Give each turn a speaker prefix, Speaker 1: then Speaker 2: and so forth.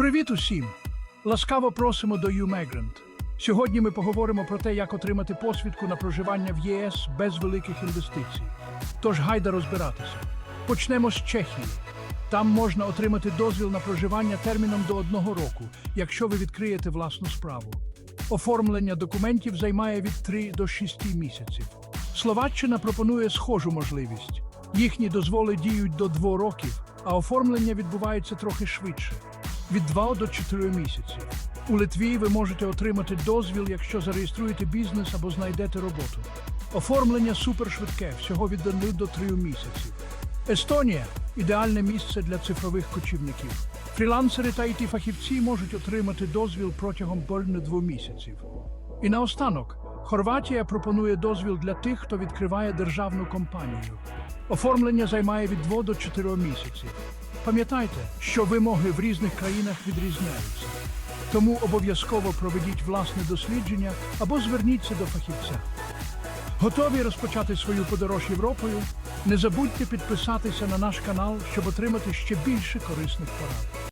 Speaker 1: Привіт усім! Ласкаво просимо до YouMigrant. Сьогодні ми поговоримо про те, як отримати посвідку на проживання в ЄС без великих інвестицій. Тож гайда розбиратися. Почнемо з Чехії. Там можна отримати дозвіл на проживання терміном до одного року, якщо ви відкриєте власну справу. Оформлення документів займає від 3 до 6 місяців. Словаччина пропонує схожу можливість. Їхні дозволи діють до 2 років, а оформлення відбувається трохи швидше від 2 до 4 місяців. У Литві ви можете отримати дозвіл, якщо зареєструєте бізнес або знайдете роботу. Оформлення супершвидке, всього від 1 до 3 місяців. Естонія ідеальне місце для цифрових кочівників. Фрілансери та it фахівці можуть отримати дозвіл протягом більше двох місяців. І наостанок, Хорватія пропонує дозвіл для тих, хто відкриває державну компанію. Оформлення займає від 2 до 4 місяців. Пам'ятайте, що вимоги в різних країнах відрізняються. Тому обов'язково проведіть власне дослідження або зверніться до фахівця. Готові розпочати свою подорож Європою? Не забудьте підписатися на наш канал, щоб отримати ще більше корисних порад.